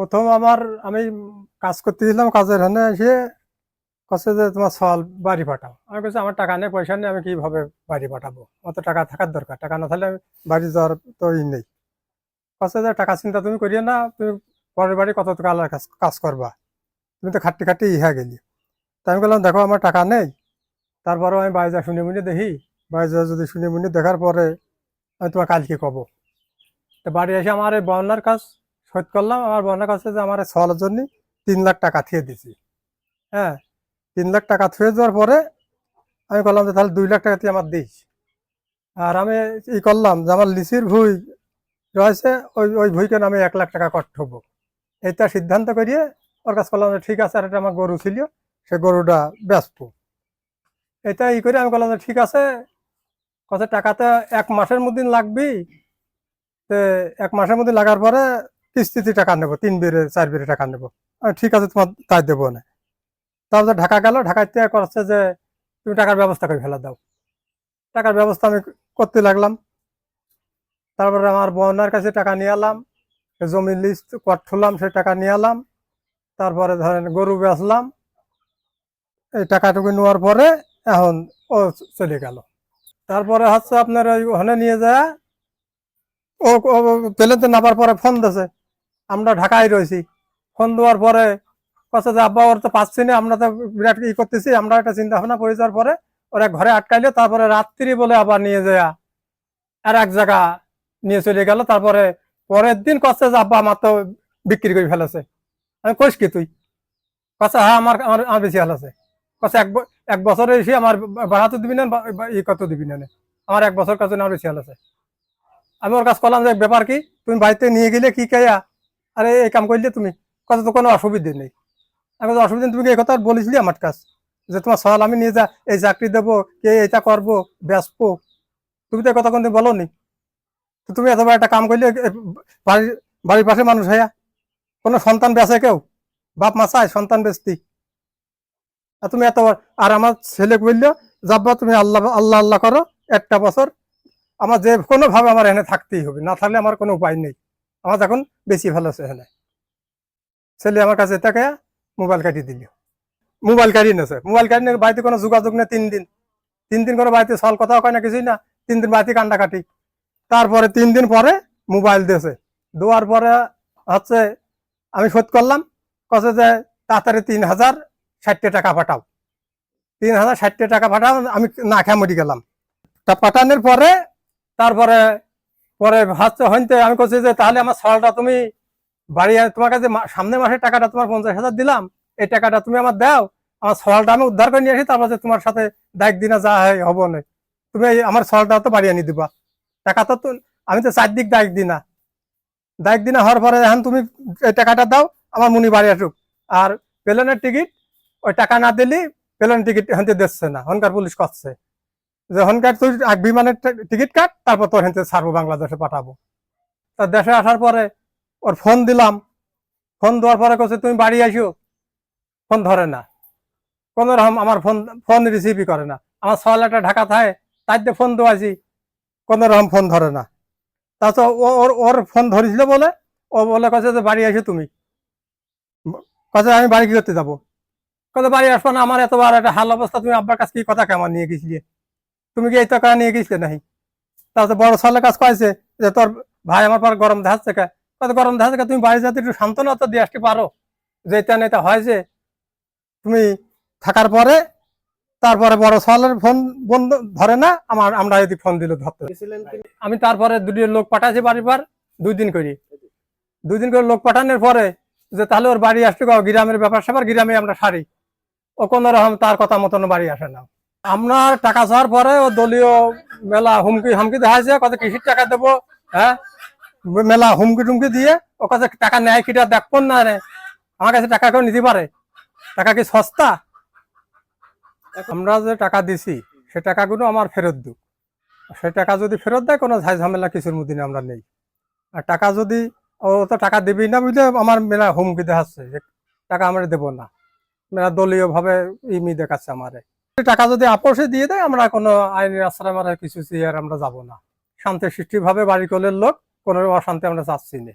প্রথম আমার আমি কাজ করতে করতেছিলাম, কাজের এখানে এসে কচ্ছে যে তোমার সল বাড়ি পাঠাও। আমি বলছি, আমার টাকা নেই, পয়সা নেই, আমি কীভাবে বাড়ি পাঠাবো? অত টাকা থাকার দরকার। টাকা না থাকলে বাড়ি যাওয়ার তো ই নেই। কচ্ছে যে, টাকা চিন্তা তুমি করিও না, তুমি পরের বাড়ি কত টাকা কাজ কাজ করবা? তুমি তো খাটতে খাটতে ইহা গেলি। তা আমি বললাম, দেখো, আমার টাকা নেই। তারপরেও আমি বাড়ি যা শুনে মুনে দেখি যা যদি শুনে মুনে দেখার পরে আমি তোমার কালকে কব। তো বাড়ি এসে আমার এই বন্যার কাজ শোধ করলাম। আমার বন্যার কাছে যে আমার সলের জন্য তিন লাখ টাকা থিয়ে দিছি হ্যাঁ তিন লাখ টাকা থুয়ে দেওয়ার পরে আমি বললাম যে তাহলে দুই লাখ টাকা তুই আমার দিস। আর আমি ই করলাম যে আমার লিচির ভুই রয়েছে ওই ওই ভুইকে আমি এক লাখ টাকা হব এইটা সিদ্ধান্ত করিয়ে ওর কাছে করলাম যে ঠিক আছে, আর এটা আমার গরু ছিল, সে গরুটা ব্যস্ত এটা ই করে আমি বললাম যে ঠিক আছে কত টাকাতে এক মাসের মধ্যে লাগবি এক মাসের মধ্যে লাগার পরে কিস্তিতে টাকা নেব, তিন বেড়ে, চার বেড়ে টাকা নেব। ঠিক আছে, তোমার তাই দেবো না। তারপরে ঢাকা গেল ঢাকাতে করছে যে, তুমি টাকার ব্যবস্থা করে ফেলা দাও। টাকার ব্যবস্থা আমি করতে লাগলাম। তারপরে আমার বোনের কাছে টাকা নিয়ে এলাম সে জমির লিস্ট কট ঠুলাম সে টাকা নিয়ে এলাম। তারপরে ধরেন গরু বেচলাম, এই টাকাটুকু নেওয়ার পরে এখন ও চলে গেল। তারপরে হচ্ছে আপনার ওই ওখানে নিয়ে যায়, ও ও প্লেনতে নামার পরে ফোন দিয়েছে আমরা ঢাকায় রয়েছি। ফোন দেওয়ার পরে কথা যে আব্বা ওর তো পাচ্ছি না, আমরা তো বিরাট ই করতেছি, আমরা একটা চিন্তা ভাবনা করে যাওয়ার পরে ওরা ঘরে আটকাইলো, তারপরে রাত্রি বলে আবার নিয়ে যায় আর এক জায়গা নিয়ে চলে গেল। তারপরে পরের দিন কচ্ছে যে আব্বা আমার তো বিক্রি করে ফেলেছে। আমি কইস কি তুই? কচ্ছে হ্যাঁ আমার আমার আমার বেশি আছে। কচ্ছে এক এক বছরে এসে আমার বাড়াতে দিবি না ই কত দিবি না আমার এক বছর কাছে আমার বেশি আছে। আমি ওর কাছে করলাম যে, ব্যাপার কি? তুমি বাড়িতে নিয়ে গেলে কি কাইয়া আরে, এই কাম করলে তুমি। কথা তো কোনো অসুবিধে নেই। আমি অসুবিধা তুমি এই কথা বলেছিলি আমার কাছ। যে তোমার সওয়াল আমি নিয়ে যা, এই চাকরি দেবো, কে এটা করব বেসবো তুমি তো কথা কোনদিন বলো নি তো তুমি এতবার একটা কাম করলে বাড়ির বাড়ির পাশে মানুষ হইয়া। কোনো সন্তান বেচে কেউ? বাপ, মা চায় সন্তান বেচতি। আর তুমি এত বড়- আর আমার ছেলে বলল, যাব্বা, তুমি আল্লাহ আল্লাহ আল্লাহ করো, একটা বছর। আমার যে কোনোভাবে আমার এনে থাকতেই হবে। না থাকলে আমার কোনো উপায় নেই। আমার এখন বেশি ভালো আছে এখানে। ছেলে আমার কাছে তাকে মোবাইল কাটিয়ে দিল। মোবাইল কাটিয়ে নেছে মোবাইল কাটিয়ে নিয়ে বাড়িতে কোনো যোগাযোগ নেই তিন দিন। তিন দিন করে বাড়িতে সল কথা কয় না, কিছুই না। তিন দিন বাড়িতে কান্ডা কাটি। তারপরে তিন দিন পরে মোবাইল দিয়েছে। দেওয়ার পরে হচ্ছে আমি শোধ করলাম, কছে যে তাড়াতাড়ি তিন হাজার ষাটটা টাকা পাঠাও। তিন হাজার ষাটটা টাকা পাঠাও, আমি না খেয়ে মরি গেলাম। তা পাঠানোর পরে তারপরে পরে হচ্ছে হইতে আমি করছি যে, তাহলে আমার সলটা তুমি বাড়ি তোমার কাছে সামনের মাসের টাকাটা তোমার পঞ্চাশ হাজার দিলাম। এই টাকাটা তুমি আমার দাও, আমার সলটা আমি উদ্ধার করে নিয়ে আসি, তারপর তোমার সাথে দায়িক দিনা যা হয়, হব না। তুমি আমার সলটা তো বাড়ি আনি দিবা। টাকা তো আমি তো চারদিক দায়িক দিনা। দায়িক দিনা হওয়ার পরে এখন তুমি এই টাকাটা দাও, আমার মুনি বাড়ি আসুক। আর প্লেনের টিকিট, ওই টাকা না দিলি, প্লেন টিকিট হেনতে দিচ্ছে না, হনকার পুলিশ করছে। যে হনকার তুই আগ বিমানের টিকিট কাট, তারপর তোর হেনতে ছাড়বো বাংলাদেশে পাঠাবো। তা দেশে আসার পরে ওর ফোন দিলাম। ফোন দেওয়ার পরে কছে তুমি বাড়ি আসো ফোন ধরে না। কোন রকম আমার ফোন ফোন রিসিভই করে না। আমার সওয়ালটা ঢাকা থাকে তাই দিয়ে ফোন দেওয়াছি, কোন রকম ফোন ধরে না। তাছাড়া ওর ওর ফোন ধরেছিল বলে, ও বলে কাছে যে, বাড়ি আসো তুমি। কাছে আমি বাড়ি কি করতে যাব? কত বাড়ি আসব না, আমার এতবার একটা হাল অবস্থা, তুমি আব্বার কাছে কি কথা কেমন নিয়ে গেছিলে? তুমি কি এই টাকা নিয়ে গেছিলে নাহি তারপরে বড় সালের কাজ কয়েছে যে তোর ভাই আমার পর গরম দেখাচ্ছে কে কত গরম দেখাচ্ছে কে? তুমি বাড়ি যাতে একটু সান্ত্বনা তো দিয়ে আসতে পারো। যে এটা নেতা হয় যে তুমি থাকার পরে তারপরে বড় সালের ফোন বন্ধ ধরে না আমার আমরা যদি ফোন দিল ধরতে। আমি তারপরে দুটি লোক পাঠাচ্ছি বাড়ির পর দুই দিন করি। দুই দিন করে লোক পাঠানোর পরে যে তাহলে ওর বাড়ি আসতে গ্রামের ব্যাপার স্যাপার গ্রামে আমরা সারি। ও কোন রকম তার কথা মতন বাড়ি আসে না। আমরা টাকা চাওয়ার পরে ও দলীয় মেলা হুমকি হামকি দেখাচ্ছে কত কৃষির টাকা দেবো হ্যাঁ? মেলা হুমকি টুমকি দিয়ে ও কাছে টাকা নেয় কিটা দেখব না রে। আমার কাছে টাকা কেউ নিতে পারে? টাকা কি সস্তা? আমরা যে টাকা দিছি, সে টাকাগুলো আমার ফেরত দিক সে টাকা যদি ফেরত দেয়, কোনো ঝাই ঝামেলা কিছুর মধ্যে আমরা নেই। আর টাকা যদি ও তো টাকা দিবি না বুঝলে আমার মেলা হুমকি দেখাচ্ছে যে টাকা আমরা দেবো না। মেলা দলীয় ভাবে ইমি দেখাচ্ছে আমারে। টাকা যদি আপোষে দিয়ে দেয়, আমরা কোনো আইনের আশ্রয় মারা কিছু চেয়ে আর আমরা যাব না। শান্তি সৃষ্টিভাবে বাড়ি কলের লোক, কোনো অশান্তি আমরা চাচ্ছি না।